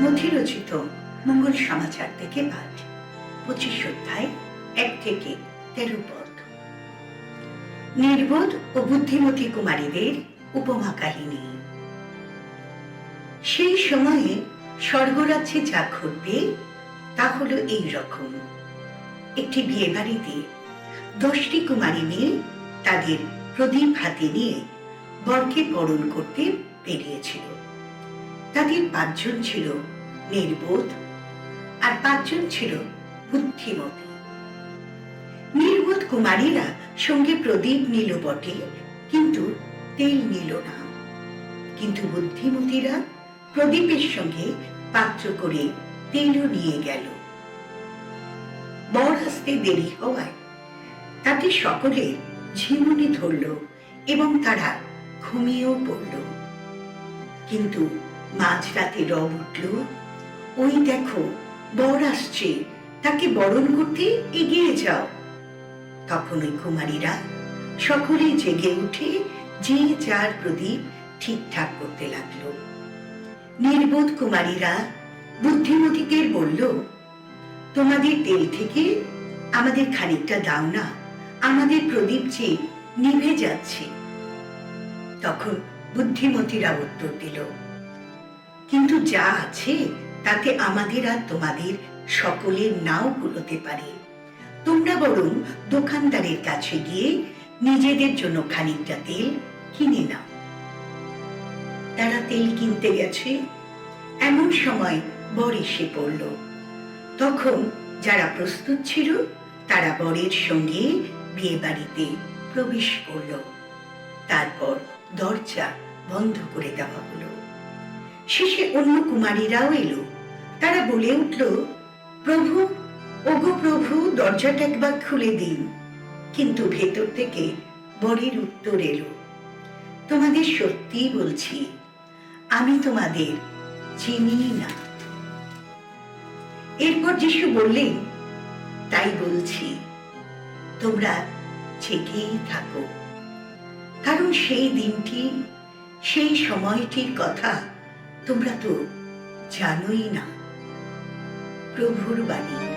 নথিরচিত মঙ্গল সমাচার থেকে পাঠ পঁচিশ অধ্যায়, এক থেকে তেরো পদ। নির্বোধ ও বুদ্ধিমতী কুমারীদের উপমা কাহিনী। সেই সময়ে স্বর্গরাজ্যে যা ঘটবে, তা হলো এই রকম। একটি বিয়ে বাড়িতে দশটি কুমারী মেয়ে তাদের প্রদীপ হাতে নিয়ে বরকে বরণ করতে বেরিয়েছিল। তাদের পাঁচজন ছিল নির্বোধ আর পাঁচজন ছিল বুদ্ধিমতী। নির্বোধ কুমারীরা সঙ্গে প্রদীপ নিল বটে, কিন্তু তেল নিল না। কিন্তু বুদ্ধিমতীরা প্রদীপের সঙ্গে পাত্র করে তেলও নিয়ে গেল। বর আসতে দেরি হওয়ায় তাতে সকলে ঝিমুনি ধরল এবং তারা ঘুমিয়েও পড়ল। কিন্তু মাঝরাতে রব উঠল। ওই দেখো, বর আসছে। তাকে বরণ করতে এগিয়ে যাও। তখন ওই কুমারীরা সকলে জেগে উঠে যে যার প্রদীপ ঠিকঠাক করতে লাগল। নির্বোধ কুমারীরা বুদ্ধিমতীদের বলল, তোমাদের তেল থেকে আমাদের খানিকটা দাও না, আমাদের প্রদীপ যে নিভে যাচ্ছে। তখন বুদ্ধিমতীরা উত্তর দিল কিন্তু যা আছে তাতে আমাদের আর তোমাদের সকলের নাও কুলোতে পারে। তোমরা বরং দোকানদারের কাছে গিয়ে নিজেদের জন্য খানিকটা তেল কিনে নাও। তারা তেল কিনতে গেছে। এমন সময় বর এসে পড়ল। তখন যারা প্রস্তুত ছিল, তারা বরের সঙ্গে বিয়ে বাড়িতে প্রবেশ করল। তারপর দরজা বন্ধ করে দেওয়া হলো। শেষে অন্য কুমারীরাও এলো। তারা বলে উঠল, প্রভু, ওগো প্রভু, দরজাটা একবার খুলে দিন। কিন্তু ভেতর থেকে বরের উত্তর এলো, তোমাদের সত্যি বলছি, আমি তোমাদের চিনি না। এরপর যিশু বললেন, তাই বলছি, তোমরা জেগেই থাকো। কারণ সেই দিনটি, সেই সময়টির কথা তোমরা তো জানোই না প্রভুর বাণী।